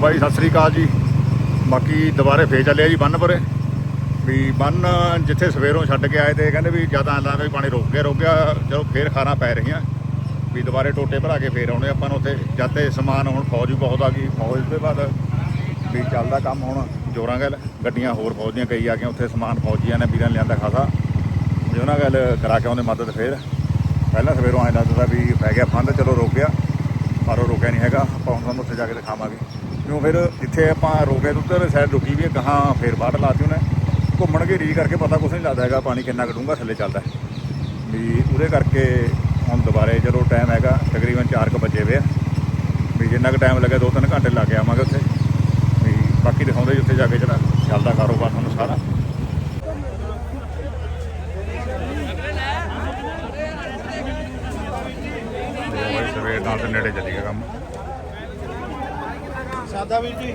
ਬਾਈ, ਸਤਿ ਸ੍ਰੀ ਅਕਾਲ ਜੀ। ਬਾਕੀ ਦੁਬਾਰੇ ਫੇਰ ਚੱਲਿਆ ਜੀ ਬੰਨ ਪਰੇ ਵੀ ਬੰਨ ਜਿੱਥੇ ਸਵੇਰੋਂ ਛੱਡ ਕੇ ਆਏ ਤੇ ਕਹਿੰਦੇ ਵੀ ਜ਼ਿਆਦਾ ਐਂ ਲੱਗਦਾ ਵੀ ਪਾਣੀ ਰੁਕ ਗਿਆ ਰੁਕ ਗਿਆ, ਚਲੋ ਫੇਰ ਖਾਰਾਂ ਪੈ ਰਹੀਆਂ। ਵੀ ਦੁਬਾਰੇ ਟੋਟੇ ਭਰਾ ਕੇ ਫੇਰ ਆਉਣੇ ਆਪਾਂ ਨੂੰ ਉੱਥੇ। ਜਦ ਤੇ ਸਮਾਨ ਹੁਣ ਫੌਜ ਵੀ ਬਹੁਤ ਆ ਗਈ, ਫੌਜ ਦੇ ਬਾਅਦ ਵੀ ਚੱਲਦਾ ਕੰਮ ਹੁਣ ਜੋਰਾਂ ਗੱਲ। ਗੱਡੀਆਂ ਹੋਰ ਫੌਜ ਦੀਆਂ ਕਈ ਆ ਗਈਆਂ, ਉੱਥੇ ਸਮਾਨ ਫੌਜੀਆਂ ਨੇ ਵੀਰਾਂ ਨੇ ਲਿਆਂਦਾ ਖਾਸਾ। ਵੀ ਉਹਨਾਂ ਗੱਲ ਕਰਾ ਕੇ ਆਉਂਦੇ ਮਦਦ ਫੇਰ। ਪਹਿਲਾਂ ਸਵੇਰੋਂ ਐਂ ਲੱਗਦਾ ਵੀ ਪੈ ਗਿਆ ਫੰਦ ਚਲੋ ਰੁਕ ਗਿਆ, ਪਰ ਉਹ ਰੁਕਿਆ ਨਹੀਂ ਹੈਗਾ। ਆਪਾਂ ਹੁਣ ਤੁਹਾਨੂੰ ਉੱਥੇ ਜਾ ਕੇ ਦਿਖਾਵਾਂਗੇ। ਕਿਉਂ ਫਿਰ ਜਿੱਥੇ ਆਪਾਂ ਰੋਕੇ ਤੇ ਸਾਈਡ ਰੁਕੀ ਵੀ ਕਹਾਂ ਫੇਰ ਬਾੜ ਲਾਤੀ ਉਹਨੇ ਘੁੰਮਣ ਘੇਰੀ ਕਰਕੇ ਪਤਾ ਕੁਛ ਨਹੀਂ ਲੱਗਦਾ ਹੈਗਾ ਪਾਣੀ ਕਿੰਨਾ ਡੂੰਘਾ ਥੱਲੇ ਚੱਲਦਾ। ਵੀ ਉਹਦੇ ਕਰਕੇ ਹੁਣ ਦੁਬਾਰੇ ਜਦੋਂ ਟਾਈਮ ਹੈਗਾ ਤਕਰੀਬਨ 4 ਕੁ ਵਜੇ ਵੇ ਵੀ ਜਿੰਨਾ ਕੁ ਟਾਈਮ ਲੱਗੇ 2-3 ਘੰਟੇ ਲੱਗ ਆਵਾਂਗੇ ਉੱਥੇ। ਵੀ ਬਾਕੀ ਦਿਖਾਉਂਦੇ ਜੀ ਉੱਥੇ ਜਾ ਕੇ ਜਿਹੜਾ ਚੱਲਦਾ ਕਾਰੋਬਾਰ ਤੁਹਾਨੂੰ ਸਾਰਾ। ਸਵੇਰ ਨਾਲ ਤੇ ਨੇੜੇ ਚੱਲੀ ਗਿਆ ਕੰਮ। ਸਾਦਾ ਵੀਰ ਜੀ।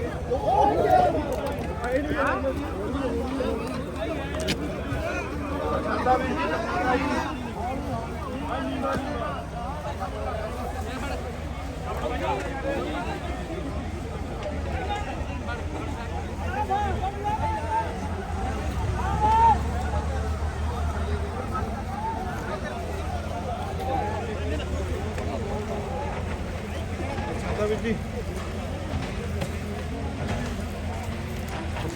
ਸਾਦਾ ਵੀਰ ਜੀ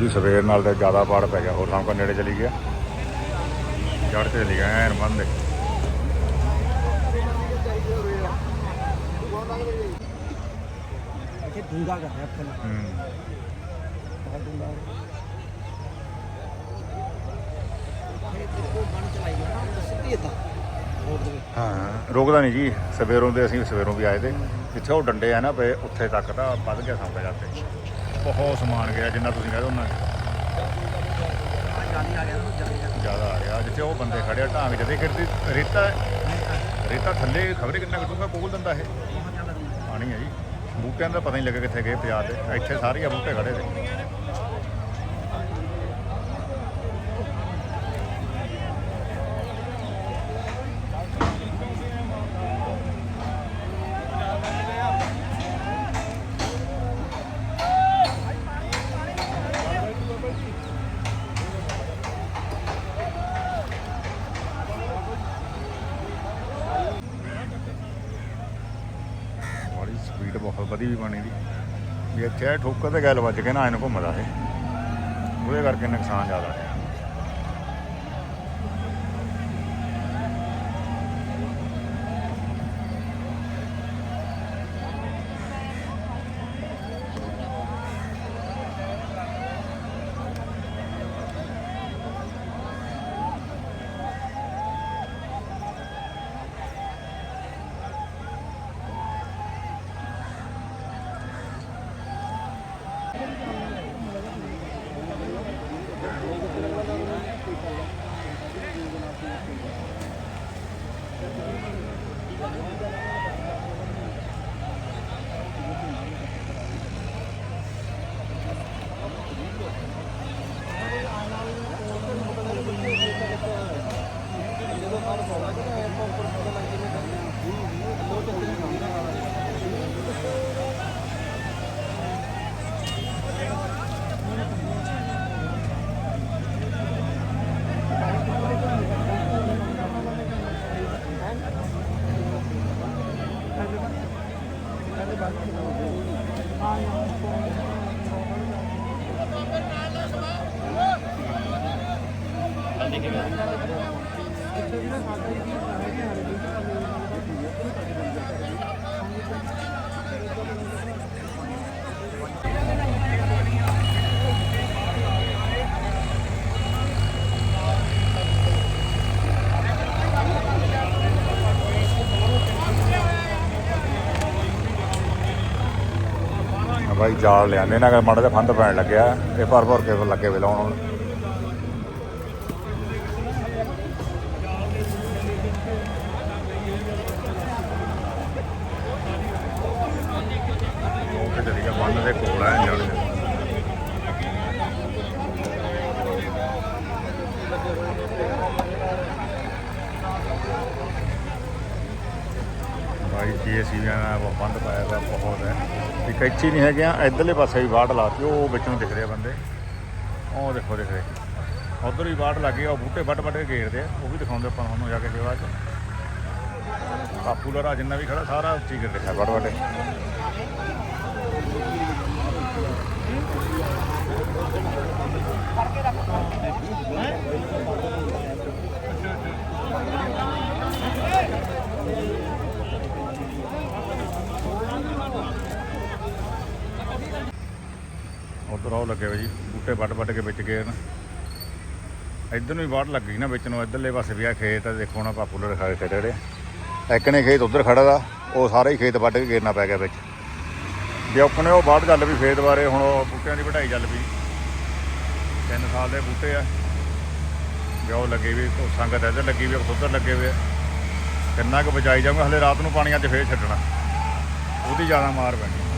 ਜੀ ਸਵੇਰ ਨਾਲ ਤੇ ਜ਼ਿਆਦਾ ਪਾੜ ਪੈ ਗਿਆ ਹੋਰ ਥਾਂ ਕੋ ਨੇੜੇ ਚਲੀ ਗਿਆ। ਚੜ ਤੇ ਚਲੀ ਗਿਆ ਐਨ ਬੰਨ ਦੇ ਇੱਥੇ ਡੂੰਗਾ ਕਰ ਰਿਹਾ ਆਪਾਂ ਹੂੰ। ਡੂੰਗਾ ਰੁਕਦਾ ਨਹੀਂ ਜੀ। ਸਵੇਰੋਂ ਦੇ ਅਸੀਂ ਸਵੇਰੋਂ ਵੀ ਆਏ ਤੇ। ਜਿੱਥੇ ਉਹ ਡੰਡੇ ਆ ਨਾ ਪਏ ਉੱਥੇ ਤੱਕ ਤਾਂ ਵੱਧ ਗਿਆ ਸਾਂਪੇ ਜਾਂਦੇ ਬਹੁਤ ਸਮਾਨ ਗਿਆ ਜਿੰਨਾ ਤੁਸੀਂ ਕਹਿੰਦੇ ਉਹਨਾਂ ਜ਼ਿਆਦਾ ਆ ਗਿਆ ਜਿੱਥੇ ਉਹ ਬੰਦੇ ਖੜੇ ਆ ਢਾਂਗ ਜਦੇ ਕਿਰਦੀ ਰੇਤਾ ਰੇਤਾ ਥੱਲੇ ਖਬਰੇ ਕਿੰਨਾ ਘਟੂਗਾ ਕੋਲ ਦਿੰਦਾ ਇਹ। ਪਾਣੀ ਹੈ ਜੀ। ਬੂਟਿਆਂ ਦਾ ਪਤਾ ਨਹੀਂ ਲੱਗਾ ਕਿੱਥੇ ਗਏ ਪਿਆ ਤੇ। ਇੱਥੇ ਸਾਰੇ ਆ ਬੂਟੇ ਖੜੇ ਨੇ ਠੋਕਰ ਤੇ ਗੱਲ ਵੱਜ ਕੇ ਨਾ ਇਹਨੂੰ ਘੁੰਮਦਾ ਇਹ ਉਹਦੇ ਕਰਕੇ ਨੁਕਸਾਨ ਜ਼ਿਆਦਾ ਹੈ ਕਿੱਥੇ ਵੀਰੇ ਸਾਡਾ ਹੀ ਭਾਈ ਜਾਲ ਲਿਆਂਦੇ ਨਾ ਕਿ ਮਾੜਾ ਜਿਹਾ ਫੰਦ ਪੈਣ ਲੱਗਿਆ। ਇਹ ਭਰ ਭਰ ਕੇ ਲੱਗੇ ਵੇ ਲਾਉਣ ਹੁਣ। ਬੰਨ ਦੇ ਕੋਲ ਆ ਜਾਲ ਬਾਈ ਜੀਐਸਸੀਬੀਆਂ ਦਾ ਬੰਦ ਪਾਇਆ ਬਹੁਤ ਹੈ। ਵੀ ਕੈਚੀ ਨਹੀਂ ਹੈਗੀਆਂ ਆ ਇਧਰਲੇ ਪਾਸੇ ਵੀ ਬਾੜ ਲਾਤੀ, ਉਹ ਵਿੱਚੋਂ ਦਿਖ ਰਹੇ ਆ ਬੰਦੇ। ਉਹ ਦੇਖੋ, ਦਿਖ ਰਹੇ। ਉਧਰ ਵੀ ਬਾੜ ਲੱਗੀ ਆ ਉਹ ਬੂਟੇ ਵੱਟ ਵੱਟ ਕੇ ਘੇਰਦੇ ਆ, ਉਹ ਵੀ ਦਿਖਾਉਂਦੇ ਆਪਾਂ ਤੁਹਾਨੂੰ ਜਾ ਕੇ ਸੇਵਾ ਚ। ਕਾਪੂਲਰਾ ਜਿੰਨਾ ਵੀ ਖੜਾ, ਸਾਰਾ ਉੱਚੀ ਕਰ ਰੱਖਿਆ ਵੱਟ ਵੱਟ। ਉਧਰ ਉਹ ਲੱਗੇ ਹੋਏ ਜੀ, ਬੂਟੇ ਵੱਟ ਵੱਟ ਕੇ ਵਿੱਚ ਗਏ ਨਾ ਇੱਧਰ ਨੂੰ ਵੀ ਬਾੜ ਲੱਗ ਗਈ ਨਾ ਵਿੱਚ ਨੂੰ ਇੱਧਰਲੇ ਪਾਸੇ ਵੀ ਆ ਖੇਤ, ਆ ਦੇਖੋ ਨਾ ਪਾਪੂਲਰ ਖਾਏ ਤੇ ਜਿਹੜੇ। ਇੱਕ ਨੇ ਖੇਤ ਉਧਰ ਖੜਾ ਦਾ ਉਹ ਸਾਰੇ ਹੀ ਖੇਤ ਵੱਢ ਕੇ ਗੇਰਨਾ ਪੈ ਗਿਆ ਵਿੱਚ। ਜੇ ਆਪਣੇ ਉਹ ਬਾੜ ਚੱਲ ਵੀ ਖੇਤ ਬਾਰੇ, ਹੁਣ ਉਹ ਬੂਟਿਆਂ ਦੀ ਵਢਾਈ ਚੱਲ ਪਈ। ਤਿੰਨ ਸਾਲ ਦੇ ਬੂਟੇ ਆ। ਵੀ ਉਹ ਲੱਗੇ ਵੀ ਸੰਗਤ ਇੱਧਰ ਲੱਗੀ ਵੀ ਉਧਰ ਲੱਗੇ ਹੋਏ ਕਿੰਨਾ ਕੁ ਬਚਾਈ ਜਾਊਗਾ, ਹਲੇ ਰਾਤ ਨੂੰ ਪਾਣੀਆਂ 'ਚ ਫੇਰ ਛੱਡਣਾ। ਉਹਦੀ ਜ਼ਿਆਦਾ ਮਾਰ ਪੈਣੀ।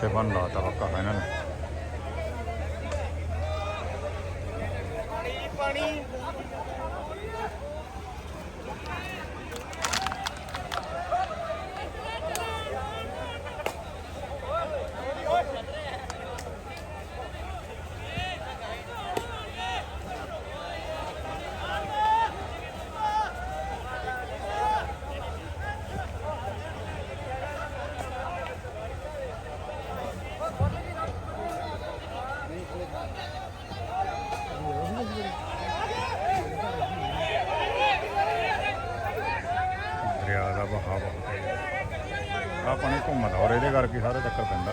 ਲੋਏ ਇੱਥੇ ਬੰਨ ਲਾਤਾ ਪੱਕਾ ਇਹਨਾਂ ਨੇ ਦਰਿਆ ਦਾ ਬਹਾਅ ਬਹੁਤ ਹੈ ਆ ਪਾਣੀ ਘੁੰਮਦਾ ਔਰ ਇਹਦੇ ਕਰਕੇ ਸਾਰੇ ਚੱਕਰ ਪੈਂਦਾ।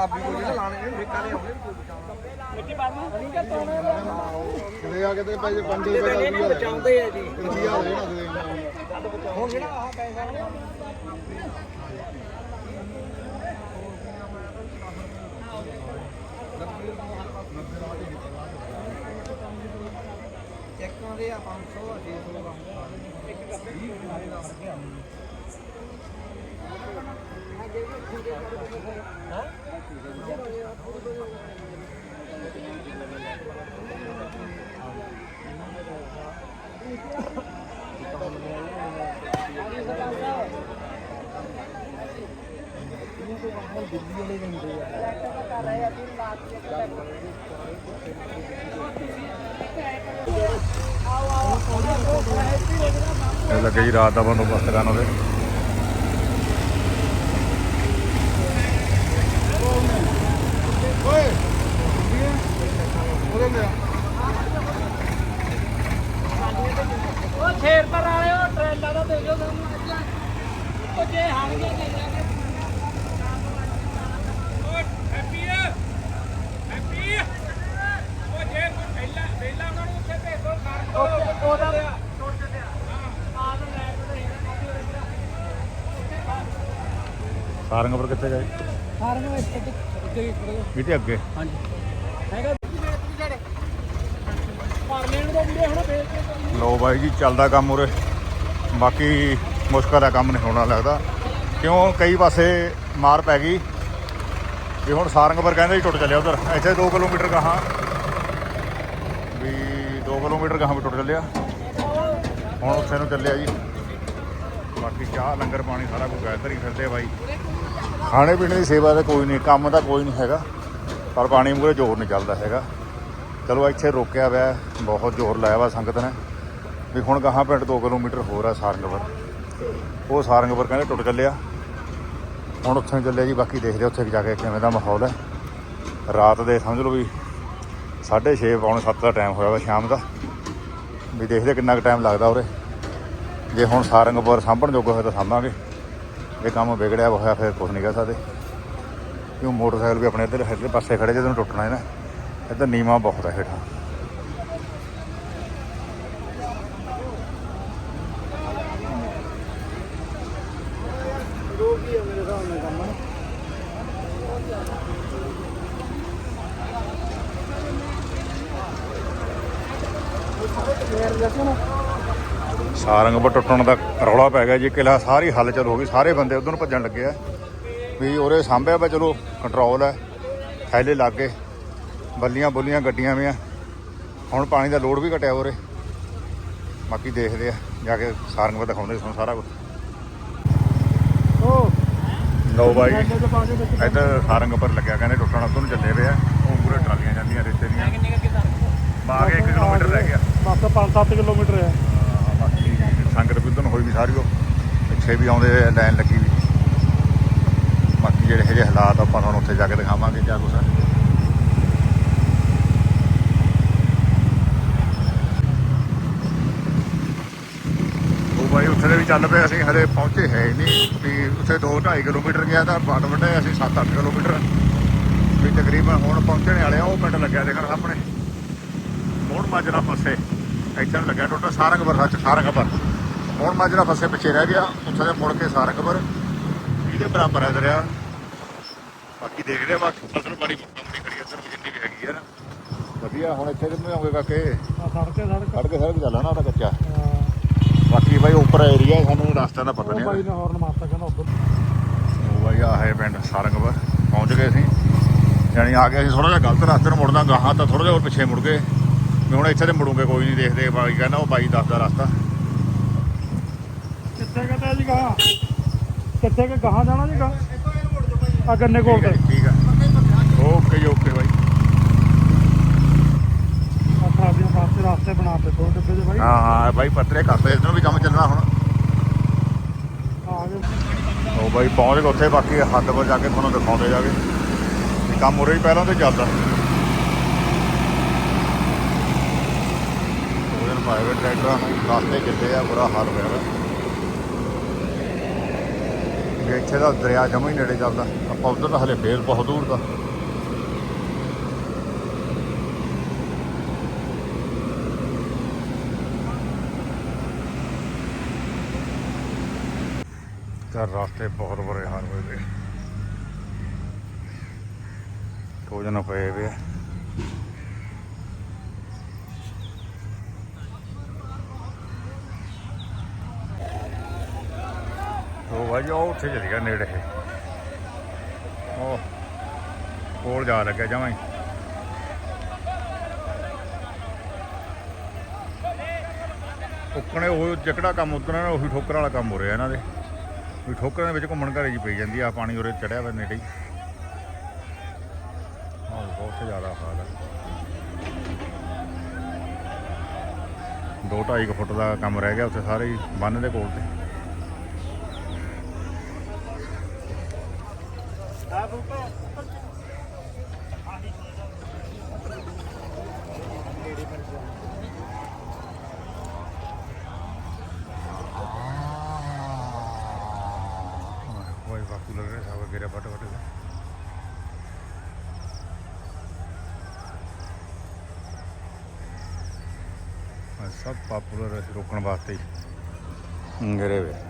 ਆਪ ਵੀ ਕੋਈ ਲਾਣੇ ਠੇਕਾ ਦੇ ਆਉਣੇ ਮਿੱਟੀ ਪਾਣਾ ਠੀਕ ਹੈ ਤੋਣੇ ਕਿਤੇ ਆ ਕਿਤੇ ਭਾਈ ਬੰਦੇ ਇਹਨੂੰ ਬਚਾਉਂਦੇ ਆ ਜੀ। ਰੁਪਿਆ ਲੈਣਾ ਹੁਣ ਜਿਹੜਾ ਆਹ ਪੈਸਾ ਨਾ। ਚੈੱਕਾਂ ਦੇ ਆ 500 600 ਦਾ। ਇੱਕ ਗੱਪੇ ਇਹ ਲੱਗੇ ਜੀ ਰਾਤ ਦਾ ਬੰਦੋਬਸਤ ਕਰਨ ਉਹਦੇ ਉਹ ਛੇਰ ਪਰ ਵਾਲਿਓ ਟ੍ਰੇਲਾਂ ਦਾ ਦੇਖੋ ਸਾਨੂੰ ਅੱਜ ਉਹ ਜੇ ਹਾਣਗੇ ਤੇ ਜਾਗੇ ਓਏ ਹੈਪੀ ਹੈਪੀ ਉਹ ਜੇ ਕੋਈ ਪਹਿਲਾ ਪਹਿਲਾ ਉਹਨਾਂ ਨੂੰ ਉੱਥੇ ਭੇਜ ਦੋ ਕਰ ਦੋ ਉਹਦਾ ਟੁੱਟ ਗਿਆ ਆ ਤਾਂ ਲੈ ਕੇ ਸਾਰੰਗਪੁਰ ਕਿੱਥੇ ਗਏ? ਨੂੰ ਇੱਥੇ ਕਿਤੇ ਅੱਗੇ। ਹਾਂਜੀ। ਹੈਗਾ ਲੋ ਬਾਈ ਜੀ ਚੱਲਦਾ ਕੰਮ ਉਰੇ। ਬਾਕੀ ਮੁਸ਼ਕਲ ਦਾ ਕੰਮ ਨਹੀਂ ਹੋਣਾ ਲੱਗਦਾ। ਕਿਉਂ? ਕਈ ਪਾਸੇ ਮਾਰ ਪੈ ਗਈ। ਵੀ ਹੁਣ ਸਾਰੰਗਪੁਰ ਕਹਿੰਦੇ ਜੀ ਟੁੱਟ ਚੱਲਿਆ ਉਧਰ। ਇੱਥੇ 2 ਕਿਲੋਮੀਟਰ ਗਾਹਾਂ ਵੀ 2 ਕਿਲੋਮੀਟਰ ਗਾਹਾਂ ਵੀ ਟੁੱਟ ਚੱਲਿਆ। ਹੁਣ ਉੱਥੇ ਨੂੰ ਚੱਲਿਆ ਜੀ। ਬਾਕੀ ਚਾਹ, ਲੰਗਰ, ਪਾਣੀ ਸਾਰਾ ਕੁਝ ਇੱਧਰ ਹੀ ਫਿਰਦੇ ਬਾਈ। ਖਾਣੇ ਪੀਣੇ ਦੀ ਸੇਵਾ ਤਾਂ ਕੋਈ ਨਹੀਂ, ਕੰਮ ਤਾਂ ਕੋਈ ਨਹੀਂ ਹੈਗਾ। ਪਰ ਪਾਣੀ ਮੂਰੇ ਜ਼ੋਰ ਨਹੀਂ ਚੱਲਦਾ ਹੈਗਾ। ਚਲੋ ਇੱਥੇ ਰੋਕਿਆ ਹੋਇਆ ਬਹੁਤ ਜ਼ੋਰ ਲਾਇਆ ਵਾ ਸੰਗਤ ਨੇ। ਵੀ ਹੁਣ ਗਾਹਾਂ ਪਿੰਡ 2 ਕਿਲੋਮੀਟਰ ਹੋਰ ਆ ਸਾਰੰਗਪੁਰ। ਉਹ ਸਾਰੰਗਪੁਰ ਕਹਿੰਦੇ ਟੁੱਟ ਚੱਲਿਆ। ਹੁਣ ਉੱਥੇ ਨੂੰ ਚੱਲਿਆ ਜੀ, ਬਾਕੀ ਦੇਖਦੇ ਹਾਂ ਉੱਥੇ ਜਾ ਕੇ ਕਿਵੇਂ ਦਾ ਮਾਹੌਲ ਹੈ। ਰਾਤ ਦੇ ਸਮਝ ਲਓ ਵੀ 6:30 ਪੌਣੇ 7 ਦਾ ਟਾਈਮ ਹੋਇਆ ਵਾ ਸ਼ਾਮ ਦਾ। ਵੀ ਦੇਖਦੇ ਕਿੰਨਾ ਕੁ ਟਾਈਮ ਲੱਗਦਾ ਉਰੇ। ਜੇ ਹੁਣ ਸਾਰੰਗਪੁਰ ਸਾਂਭਣ ਜੋਗਾ ਹੋਇਆ ਤਾਂ ਸਾਂਭਾਂਗੇ। ਜੇ ਕੰਮ ਵਿਗੜਿਆ ਹੋਇਆ, ਫਿਰ ਕੁਝ ਨਹੀਂ ਕਹਿ ਸਕਦੇ। ਕਿਉਂ ਮੋਟਰਸਾਈਕਲ ਵੀ ਆਪਣੇ ਇੱਧਰ ਇੱਧਰ ਪਾਸੇ ਖੜੇ ਜਦੋਂ ਟੁੱਟਣਾ ਹੈ ਨਾ, ਇੱਧਰ ਨੀਵਾ ਬਹੁਤ ਹੈ ਹੇਠਾਂ ਰੋਗੀ ਹੈ ਮੇਰੇ ਹਿਸਾਬ ਨਾਲ ਕੰਮ ਯਾਰ ਦੱਸੋ ਨਾ ਸਾਰੰਗਪੁਰ ਟੁੱਟਣ ਦਾ ਰੌਲਾ ਪੈ ਗਿਆ ਜੀ ਕਿਲਾ ਸਾਰੀ ਹਲਚਲ ਹੋ ਗਈ, ਸਾਰੇ ਬੰਦੇ ਉਧਰ ਨੂੰ ਭੱਜਣ ਲੱਗੇ ਆ। ਵੀ ਉਰੇ ਸਾਂਭਿਆ ਵਾ, ਚਲੋ ਕੰਟਰੋਲ ਹੈ ਥੈਲੇ ਲੱਗ ਗਏ ਬੱਲੀਆਂ ਬੁੱਲੀਆਂ ਗੱਡੀਆਂ ਵੀ ਆ। ਹੁਣ ਪਾਣੀ ਦਾ ਲੋਡ ਵੀ ਘਟਿਆ ਉਰੇ। ਬਾਕੀ ਦੇਖਦੇ ਆ, ਜਾ ਕੇ ਸਾਰੰਗਪੁਰ ਦਿਖਾਉਂਦੇ ਤੁਹਾਨੂੰ ਸਾਰਾ ਕੁਝ ਲਓ ਬਾਈ, ਇੱਧਰ ਸਾਰੰਗਪੁਰ ਲੱਗਿਆ, ਕਹਿੰਦੇ ਟੁੱਟਣ ਉਧਰ ਨੂੰ ਚੱਲੇ ਪਿਆ ਉਹ ਪੂਰੇ ਟਰਾਲੀਆਂ ਜਾਂਦੀਆਂ, ਰੇਤੇ ਦੀਆਂ। ਬਾਗੇ 1 ਕਿਲੋਮੀਟਰ ਰਹਿ ਗਿਆ। ਬਸ 5-7 ਕਿਲੋਮੀਟਰ ਹੈ ਸੰਗਤ ਵੀ ਉਧਰ ਹੋਈ ਵੀ ਸਾਰੀ ਉਹ। ਪਿੱਛੇ ਵੀ ਆਉਂਦੇ, ਲਾਈਨ ਲੱਗੀ ਵੀ। ਬਾਕੀ ਜਿਹੜੇ ਇਹੋ ਜਿਹੇ ਹਾਲਾਤ ਆਪਾਂ ਤੁਹਾਨੂੰ ਉੱਥੇ ਜਾ ਕੇ ਦਿਖਾਵਾਂਗੇ ਕਿਆ ਕੁਛ। ਉਹ ਬਾਈ ਉੱਥੇ ਦੇ ਵੀ ਚੱਲ ਪਏ, ਅਸੀਂ ਹਲੇ ਪਹੁੰਚੇ ਹੈ ਹੀ ਨਹੀਂ। ਵੀ ਉੱਥੇ 2.5 ਕਿਲੋਮੀਟਰ ਗਿਆ ਤਾਂ ਬਾਟ ਵੱਡੇ, ਅਸੀਂ 7-8 ਕਿਲੋਮੀਟਰ। ਵੀ ਤਕਰੀਬਨ ਹੁਣ ਪਹੁੰਚਣ ਵਾਲੇ ਆ, ਉਹ ਪਿੰਡ ਲੱਗਿਆ ਦੇਖਣ ਸਾਹਮਣੇ। ਮੋੜ ਮਾਜਰਾ ਪਾਸੇ। ਇੱਥੇ ਨੂੰ ਲੱਗਿਆ ਟੋਟਲ ਸਾਰੰਗਪੁਰ, ਸੱਚ ਸਾਰੰਗਪੁਰ ਮੋੜ ਮਾਜਰਾ ਫਸੇ ਪਿੱਛੇ ਰਹਿ ਗਿਆ ਉੱਥੇ ਦੇ ਮੁੜ ਕੇ ਸਾਰੰਗਪੁਰ ਇਹਦੇ ਬਰਾਬਰ ਹੈ ਦਰਿਆ। ਬਾਕੀ ਦੇਖਦੇ ਆ ਬਾਕੀ ਫਸਲ ਬਾੜੀ ਕੰਪਨੀ ਖੜੀ ਇੱਧਰ ਜਿੰਨੀ ਵੀ ਹੈਗੀ ਆ ਨਾ। ਵਧੀਆ ਹੁਣ ਇੱਥੇ ਕਿੰਨੇ ਹੋਗੇ ਕਾਕੇ? ਸੜਕੇ ਸੜਕ। ਸੜਕ ਸੜਕ ਚੱਲਣਾ ਉਹ ਤਾਂ ਕੱਚਾ। ਬਾਕੀ ਬਾਈ ਉੱਪਰ ਏਰੀਆ ਸਾਨੂੰ ਰਸਤੇ ਦਾ ਪਤਾ ਨਹੀਂ ਬਾਈ ਨੇ ਹੌਰਨ ਮਾਰਤਾ ਕਹਿੰਦਾ ਉੱਧਰ ਉਹ ਬਾਈ ਆ ਹੈ ਪਿੰਡ ਸਾਰੰਗਪੁਰ ਪਹੁੰਚ ਗਏ ਅਸੀਂ। ਯਾਨੀ ਆ ਗਏ ਅਸੀਂ ਥੋੜਾ ਜਿਹਾ ਗਲਤ ਰਸਤੇ ਨੂੰ ਮੁੜਨਾ ਗਾਹਾਂ ਤਾਂ ਥੋੜਾ ਜਿਹਾ ਹੋਰ ਪਿੱਛੇ ਮੁੜ ਗਏ। ਵੀ ਹੁਣ ਇੱਥੇ ਤੇ ਮੁੜੂਗੇ ਕੋਈ ਨਹੀਂ ਦੇਖਦੇ ਬਾਈ ਕਹਿੰਦਾ ਉਹ ਬਾਈ ਦੱਸਦਾ ਰਸਤਾ। ਕਿੱਥੇ ਕਿ ਗਾਹਾਂ ਜਾਣਾ ਜੀ ਗਾਹਾਂ ਆ ਗੰਨੇ ਕੋਲ ਤੇ। ਠੀਕ ਆ। Okay okay bye. ਆ ਸਾਡੀਆਂ ਵਾਸਤੇ ਰਾਸਤੇ ਬਣਾਤੇ ਦੋ ਡੱਬੇ ਦੇ ਬਾਈ। ਹਾਂ ਹਾਂ ਬਾਈ ਪੱਤਰੇ ਕਰਤੇ ਇਸ ਨੂੰ ਵੀ ਕੰਮ ਚੱਲਣਾ ਹੁਣ। ਆ ਗਏ ਉਹ ਬਾਈ ਪਹੁੰਚ ਗਏ ਉੱਥੇ ਬਾਕੀ ਹੱਦ ਪਰ ਜਾ ਕੇ ਤੁਹਾਨੂੰ ਦਿਖਾਉਂਦੇ ਜਾਗੇ। ਵੀ ਕੰਮ ਉਰੇ ਹੀ ਪਹਿਲਾਂ ਤੇ ਚੱਲਦਾ। ਪਾਏ ਹੋਏ ਟਰੈਕਟਰਾਂ ਨੂੰ ਰਸਤੇ ਕਿੱਥੇ ਆ ਬੁਰਾ ਹਾਲ ਹੋਇਆ ਵਾ ਇੱਥੇ ਦਾ ਦਰਿਆ ਜਮਾ ਹੀ ਨੇੜੇ ਚੱਲਦਾ। ਆਪਾਂ ਉਧਰ ਤਾਂ ਹਲੇ ਫੇਰ ਬਹੁਤ ਦੂਰ ਦਾ। ਤਾਂ ਰਸਤੇ ਬਹੁਤ ਬੁਰੇ ਹਾਲ ਹੋਏ ਪਏ ਭੋਜਨ ਪਏ ਵੇ ਆ। ਉਹ ਭਾਈ ਉਹ ਉੱਥੇ ਚਲ ਗਿਆ ਨੇੜੇ। ਉਹ ਕੋਲ ਜਾ ਲੱਗਿਆ ਜਮਾਂ ਹੀ। ਉੱਕਣੇ ਉਹ ਜਿਹੜਾ ਕੰਮ ਉਤਰਨਾ ਉਹੀ ਠੋਕਰ ਵਾਲਾ ਕੰਮ ਹੋ ਰਿਹਾ ਇਹਨਾਂ ਦੇ। ਵੀ ਠੋਕਰਾਂ ਦੇ ਵਿੱਚ ਘੁੰਮਣ ਘਰੇ ਜੀ ਪਈ ਜਾਂਦੀ ਆ ਪਾਣੀ ਉਰੇ ਚੜਿਆ ਵਾ ਨੇੜੇ ਹੀ। ਹਾਂ ਬਹੁਤ ਜ਼ਿਆਦਾ ਹਾਲ ਹੈ ਦੋ ਢਾਈ ਕੁ ਫੁੱਟ ਦਾ ਕੰਮ ਰਹਿ ਗਿਆ ਉੱਥੇ ਸਾਰੇ ਹੀ, ਬੰਨ ਦੇ ਕੋਲ ਤੇ। ਕੋਈ ਬਾਕੂ ਲੱਗ ਰਿਹਾ ਸਾਵਾ ਗਿਰਿਆ ਬਟ ਸਭ ਪਾਪੂਲਰ ਰੋਕਣ ਵਾਸਤੇ ਹੀ। ਗਿਰੇ ਵੇ।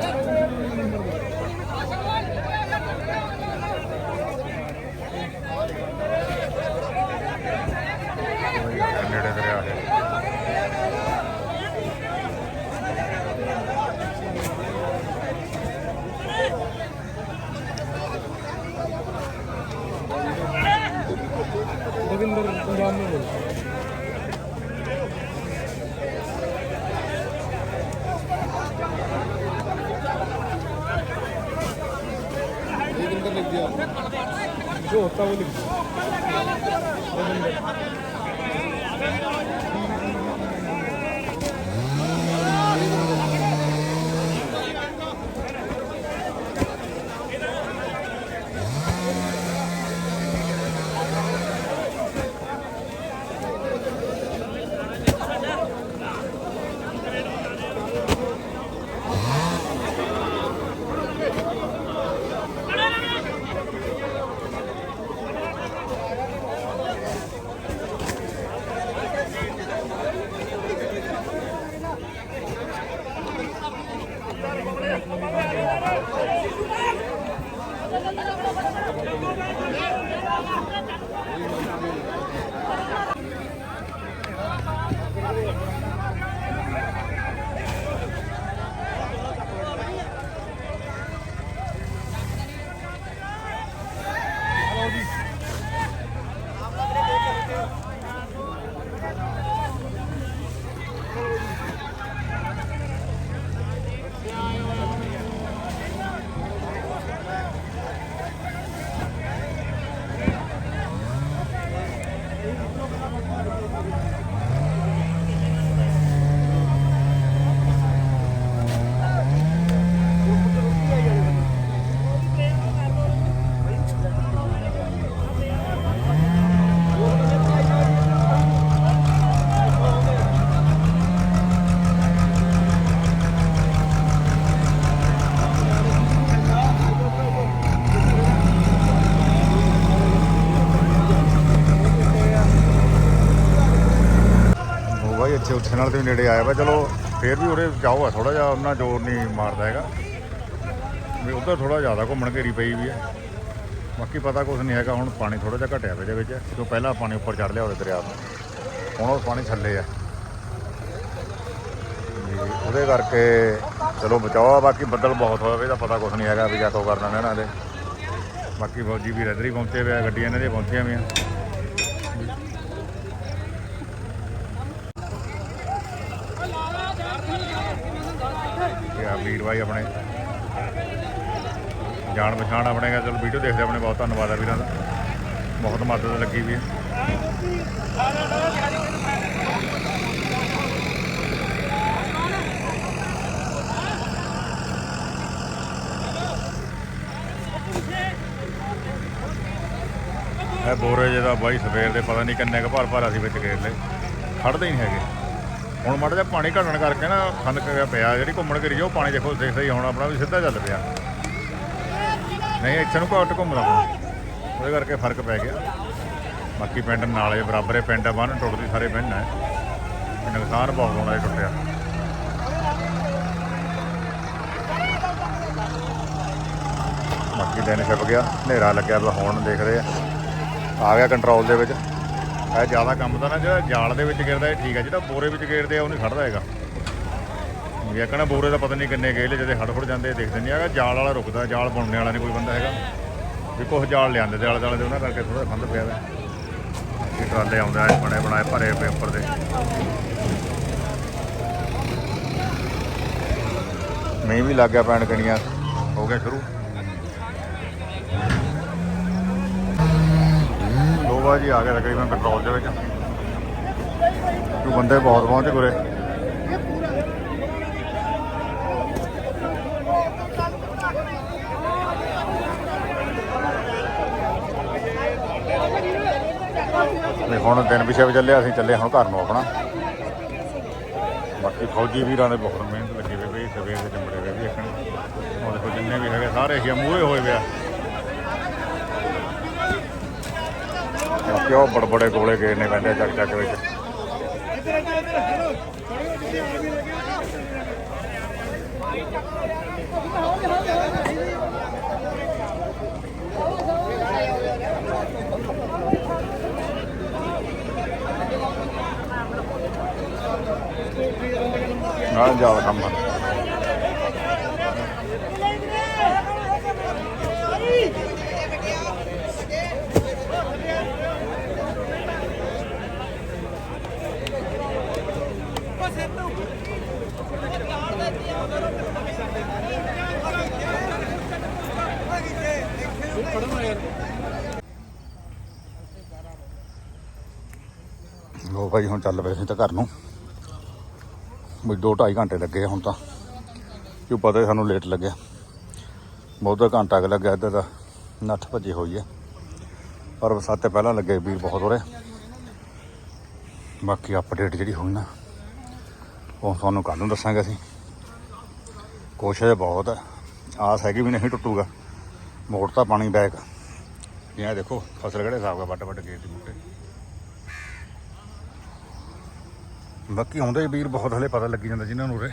কথা বলি ਪਾਸੇ ਉੱਥੇ ਨਾਲ ਤੇ ਨੇੜੇ ਆਇਆ ਵਾ, ਚਲੋ ਫੇਰ ਵੀ ਉਰੇ ਜਾਓ ਆ ਥੋੜਾ ਜਿਹਾ, ਉਹਨਾਂ ਜ਼ੋਰ ਨਹੀਂ ਮਾਰਦਾ ਹੈਗਾ। ਵੀ ਉਧਰ ਥੋੜਾ ਜ਼ਿਆਦਾ ਘੁੰਮਣ ਘੇਰੀ ਪਈ ਵੀ ਹੈ ਬਾਕੀ ਪਤਾ ਕੁਝ ਨਹੀਂ ਹੈਗਾ, ਹੁਣ ਪਾਣੀ ਥੋੜਾ ਜਿਹਾ ਘਟਿਆ ਵਾ ਇਹਦੇ ਵਿੱਚ। ਜੋ ਪਹਿਲਾਂ ਪਾਣੀ ਉੱਪਰ ਚੜ ਲਿਆ ਉਹਦੇ ਦਰਿਆ ਤੋਂ। ਹੁਣ ਉਹ ਪਾਣੀ ਥੱਲੇ ਆ। ਉਹਦੇ ਕਰਕੇ ਚਲੋ ਬਚਾਓ ਆ, ਬਾਕੀ ਬੱਦਲ ਬਹੁਤ ਹੋਇਆ ਵਾ, ਇਹਦਾ ਪਤਾ ਕੁਝ ਨਹੀਂ ਹੈਗਾ ਵੀ ਕਿਆ ਕੋ ਕਰਨਾ ਨੇ ਇਹਨਾਂ ਦੇ। ਬਾਕੀ ਫੌਜੀ ਵੀ ਰਦਰੀ ਪਹੁੰਚੇ ਹੋਏ ਆ, ਗੱਡੀਆਂ ਇਹਨਾਂ ਦੀਆਂ ਪਹੁੰਚੀਆਂ ਹੋਈਆਂ ਇਹ ਆ ਵੀਰ ਭਾਈ ਆਪਣੇ। ਜਾਣ ਪਛਾਣ ਆਪਣੇ ਦਾ ਚਲੋ ਵੀਡੀਓ ਦੇਖਦੇ ਆਪਣੇ ਬਹੁਤ ਧੰਨਵਾਦ ਆ ਵੀਰਾਂ ਦਾ। ਬਹੁਤ ਮਦਦ ਲੱਗੀ ਵੀ ਹੈ ਇਹ ਬੋਰੇ ਜਿਹਦਾ ਬਾਈ ਸਵੇਰ ਦੇ, ਪਤਾ ਨਹੀਂ ਕਿੰਨੇ ਕੁ ਭਰ ਭਰ ਅਸੀਂ ਵਿੱਚ ਗੇਰ ਲਏ। ਖੜਦੇ ਹੀ ਨਹੀਂ ਹੈਗੇ। ਹੁਣ ਮਾੜਾ ਜਿਹਾ ਪਾਣੀ ਘਟਣ ਕਰਕੇ ਨਾ ਖੰਦਕ ਜਿਹਾ ਪਿਆ, ਜਿਹੜੀ ਘੁੰਮਣ ਕਰੀ ਉਹ ਪਾਣੀ ਦੇਖੋ ਦੇਖਦਾ ਹੀ ਹੁਣ ਆਪਣਾ ਵੀ ਸਿੱਧਾ ਚੱਲ ਪਿਆ। ਨਹੀਂ, ਇੱਥੇ ਨੂੰ ਘੱਟ ਘੁੰਮਦਾ ਹੁਣ। ਉਹਦੇ ਕਰਕੇ ਫ਼ਰਕ ਪੈ ਗਿਆ। ਬਾਕੀ ਪਿੰਡ ਨਾਲੇ ਬਰਾਬਰ ਹੈ, ਪਿੰਡ ਬੰਨ ਟੁੱਟਦੀ ਸਾਰੇ ਪਿੰਡ ਹੈ। ਨੁਕਸਾਨ ਬਹੁਤ ਹੋਣਾ ਇਹ ਟੁੱਟਿਆ। ਬਾਕੀ ਦਿਨ ਛਿਪ ਗਿਆ, ਹਨੇਰਾ ਲੱਗਿਆ ਵਾ ਹੁਣ ਦੇਖਦੇ ਆ। ਆ ਗਿਆ ਕੰਟਰੋਲ ਦੇ ਵਿੱਚ। ਇਹ ਜ਼ਿਆਦਾ ਕੰਮ ਤਾਂ ਨਾ ਜਿਹੜਾ ਜਾਲ ਦੇ ਵਿੱਚ ਗਿਰਦਾ ਇਹ ਠੀਕ ਹੈ ਜਿਹੜਾ ਬੋਰੇ ਵਿੱਚ ਗੇਰਦੇ ਆ, ਉਹ ਨਹੀਂ ਖੜਦਾ ਹੈਗਾ। ਇਹ ਕਹਣਾ ਬੋਰੇ ਦਾ ਪਤਾ ਨਹੀਂ ਕਿੰਨੇ ਗੇਲੇ ਜਦੇ ਹੜ ਫੜ ਜਾਂਦੇ ਦੇਖਦੇ ਨਹੀਂ ਹੈਗਾ, ਜਾਲ ਵਾਲਾ ਰੁਕਦਾ, ਜਾਲ ਬੁਣਨੇ ਵਾਲਾ ਨਹੀਂ ਕੋਈ ਬੰਦਾ ਹੈਗਾ। ਵੀ ਕੁਛ ਜਾਲ ਲਿਆਂਦੇ ਤੇ ਆਲੇ ਦੁਆਲੇ ਦੇ, ਉਹਨਾਂ ਕਰਕੇ ਥੋੜਾ ਫੰਦ ਪਿਆ ਵਾ। ਇਹ ਟਰਾਲੇ ਆਉਂਦਾ ਆ ਬਣੇ ਬਣਾਏ ਭਰੇ ਪਏ ਉੱਪਰ ਦੇ। ਮੀਂਹ ਵੀ ਲੱਗ ਗਿਆ ਪੈਣ ਕਣੀਆਂ, ਹੋ ਗਿਆ ਸ਼ੁਰੂ। ਦੋ ਵਜੇ ਆ ਗਿਆ ਤਕਰੀਬਨ ਕੰਟਰੋਲ ਦੇ ਵਿੱਚ। ਕਿਉਂ ਬੰਦੇ ਬਹੁਤ ਪਹੁੰਚ ਗੁਰੇ ਤੇ ਹੁਣ ਦਿਨ ਪਿਛੇ ਵੀ ਚੱਲਿਆ, ਅਸੀਂ ਚੱਲੇ ਹੁਣ ਘਰ ਨੂੰ ਆਪਣਾ। ਬਾਕੀ ਫੌਜੀ ਵੀਰਾਂ ਦੇ ਬਹੁਤ ਮਿਹਨਤ ਲੱਗੀ ਹੋਈ ਵੀ, ਸਵੇਰ ਦੇ ਜੰਬੜੇ ਹੋਏ ਵੀ ਇੱਕਣ ਹੁਣ ਦੇਖੋ ਜਿੰਨੇ ਵੀ ਹੈਗੇ, ਸਾਰੇ ਹੀ ਮੂਹਰੇ ਹੋਏ ਪਿਆ ਕਿਉਂ ਬੜ ਬੜੇ ਗੋਲੇ ਗਏ ਨੇ ਕਹਿੰਦੇ ਚੱਕ ਚੱਕ ਵਿੱਚ। ਨਾਲ ਜ਼ਿਆਦਾ ਕੰਮ ਲੋ ਭਾਈ, ਹੁਣ ਚੱਲ ਪਏ ਅਸੀਂ ਤਾਂ ਘਰ ਨੂੰ। ਵੀ ਦੋ ਢਾਈ ਘੰਟੇ ਲੱਗੇ ਆ ਹੁਣ ਤਾਂ। ਕਿਉਂ ਪਤਾ ਸਾਨੂੰ ਲੇਟ ਲੱਗਿਆ। ਬਹੁਤਾ ਘੰਟਾ ਕੁ ਲੱਗਿਆ ਇੱਧਰ ਦਾ। ਨੱਠ ਭੱਜੇ ਹੋਈ ਹੈ ਪਰ ਬਰਸਾਤੇ ਪਹਿਲਾਂ ਲੱਗੇ ਵੀਰ ਬਹੁਤ ਹੋ ਰਹੇ ਬਾਕੀ ਅਪਡੇਟ ਜਿਹੜੀ ਹੋਈ ਨਾ, ਉਹ ਤੁਹਾਨੂੰ ਕੱਲ ਨੂੰ ਦੱਸਾਂਗੇ ਅਸੀਂ। ਕੋਸ਼ਿਸ਼ ਬਹੁਤ ਹੈ ਆਸ ਹੈਗੀ ਵੀ ਨਹੀਂ ਟੁੱਟੂਗਾ। ਮੋੜਤਾ ਪਾਣੀ ਬੈਕ। ਇਹ ਦੇਖੋ, ਫਸਲ ਕਿਹੜੇ ਹਿਸਾਬ ਦਾ ਵੱਟ ਵੱਟ ਗਏ ਦੀ ਬੂਟੇ ਬਾਕੀ ਆਉਂਦੇ ਵੀਰ ਬਹੁਤ ਹਲੇ ਪਤਾ ਲੱਗੀ ਜਾਂਦਾ ਜਿਨ੍ਹਾਂ ਨੂੰ ਉਰੇ।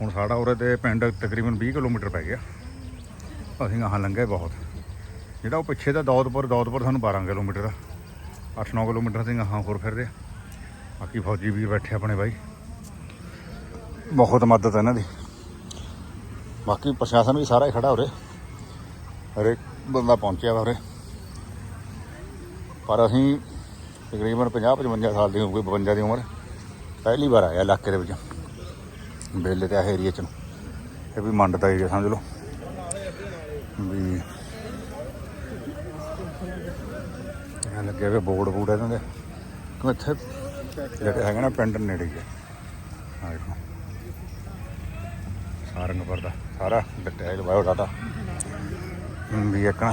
ਹੁਣ ਸਾਡਾ ਉਰੇ ਤੇ ਪਿੰਡ ਤਕਰੀਬਨ 20 ਕਿਲੋਮੀਟਰ ਪੈ ਗਿਆ। ਅਸੀਂ ਆਹਾਂ ਲੰਘੇ ਬਹੁਤ। ਜਿਹੜਾ ਉਹ ਪਿੱਛੇ ਦਾ ਦੌਦਪੁਰ ਦੌਦਪੁਰ ਸਾਨੂੰ 12 ਕਿਲੋਮੀਟਰ ਆ। 8-9 ਕਿਲੋਮੀਟਰ ਅਸੀਂ ਆਹਾਂ ਹੋਰ ਫਿਰਦੇ ਆ। ਬਾਕੀ ਫੌਜੀ ਵੀਰ ਬੈਠੇ ਆਪਣੇ ਬਾਈ। ਬਹੁਤ ਮਦਦ ਹੈ ਇਹਨਾਂ ਦੀ। ਬਾਕੀ ਪ੍ਰਸ਼ਾਸਨ ਵੀ ਸਾਰਾ ਹੀ ਖੜਾ ਉਰੇ। ਹਰੇਕ ਬੰਦਾ ਪਹੁੰਚਿਆ ਵਾ ਉਰੇ। ਪਰ ਅਸੀਂ ਤਕਰੀਬਨ 50 55 ਸਾਲ ਦੀ ਉਮਰ 52 ਦੀ ਉਮਰ। ਪਹਿਲੀ ਵਾਰ ਆਇਆ ਇਲਾਕੇ ਦੇ ਵਿੱਚ। ਬੇਲੇ ਤੇ ਆ ਏਰੀਆ ਚ ਨੂੰ। ਇਹ ਵੀ ਮੰਡ ਦਾ ਏਰੀਆ ਸਮਝ ਲਓ। ਵੀ ਇਹ ਲੱਗੇ ਵੇ ਬੋਰਡ ਬੂਡ ਇਹਨਾਂ ਦੇ। ਕਿ ਇੱਥੇ ਜਿਹੜੇ ਹੈਗੇ ਨਾ ਪਿੰਡ ਨੇੜੇ ਹੀ ਆ। ਦੇਖੋ। ਸਾਰੰਗਪੁਰ ਦਾ ਸਾਰਾ ਡਿਟੇਲ ਬਾਇਓ ਡਾਟਾ ਵੀ ਇੱਕ ਨਾ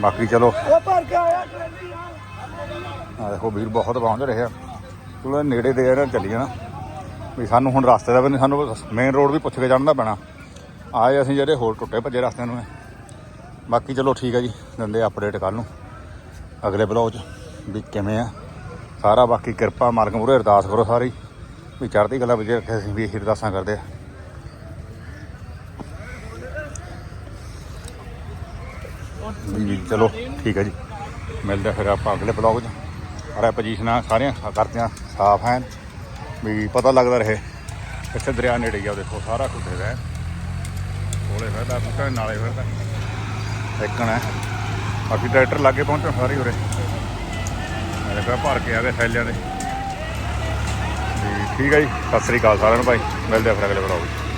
ਬਾਕੀ ਚਲੋ। ਆ ਦੇਖੋ, ਵੀਰ ਬਹੁਤ ਪਹੁੰਚ ਰਹੇ ਆ। ਚਲੋ ਨੇੜੇ ਦੇ ਇਹਨਾਂ ਚੱਲੀ ਜਾਣਾ ਵੀ ਸਾਨੂੰ ਹੁਣ ਰਸਤੇ ਦਾ ਵੀ ਨਹੀਂ ਸਾਨੂੰ ਮੇਨ ਰੋਡ ਵੀ ਪੁੱਛ ਕੇ ਜਾਣ ਦਾ ਪੈਣਾ। ਆਏ ਅਸੀਂ ਜਿਹੜੇ ਹੋਰ ਟੁੱਟੇ ਭੱਜੇ ਰਸਤੇ ਨੂੰ। ਬਾਕੀ ਚਲੋ, ਠੀਕ ਹੈ ਜੀ। ਦਿੰਦੇ ਅਪਡੇਟ ਕੱਲ ਨੂੰ। ਅਗਲੇ ਬਲੌਗ 'ਚ ਵੀ ਕਿਵੇਂ ਆ। ਸਾਰਾ ਬਾਕੀ ਕਿਰਪਾ ਮਾਲਕ ਮੂਹਰੇ ਅਰਦਾਸ ਕਰੋ ਸਾਰੀ। ਵੀ ਚੜ੍ਹਦੀ ਕਲਾ ਵਿੱਚ ਰੱਖੇ ਅਸੀਂ, ਵੀ ਇਹੀ ਅਰਦਾਸਾਂ ਕਰਦੇ ਆ ਜੀ ਚਲੋ, ਠੀਕ ਹੈ ਜੀ। ਮਿਲਦੇ ਆ ਫਿਰ ਆਪਾਂ ਅਗਲੇ ਬਲੌਗ 'ਚ। ਅਰੇ ਪੋਜੀਸ਼ਨਾਂ ਸਾਰੀਆਂ ਕਰਤੀਆਂ ਸਾਫ਼ ਹਨ ਵੀ ਪਤਾ ਲੱਗਦਾ ਰਹੇ। ਇੱਥੇ ਦਰਿਆ ਨੇੜੇ ਆ, ਦੇਖੋ, ਸਾਰਾ ਕੁਝ ਹੈਗਾ ਹੈ। ਕੋਲੇ ਫਿਰਦਾ ਬੂਟਾ ਨਾਲੇ ਫਿਰਦਾ। ਇੱਕਣ ਹੈ ਬਾਕੀ ਟਰੈਕਟਰ ਲਾਗੇ ਪਹੁੰਚਣ ਸਾਰੇ ਉਰੇ। ਮੇਰੇ ਕੋਲ ਭਰ ਕੇ ਆ ਗਏ ਥੈਲਿਆਂ ਦੇ। ਠੀਕ ਹੈ ਜੀ, ਸਤਿ ਸ੍ਰੀ ਅਕਾਲ ਸਾਰਿਆਂ ਨੂੰ ਭਾਈ। ਮਿਲਦੇ ਆ ਫਿਰ ਅਗਲੇ ਬਲੌਗ 'ਚ।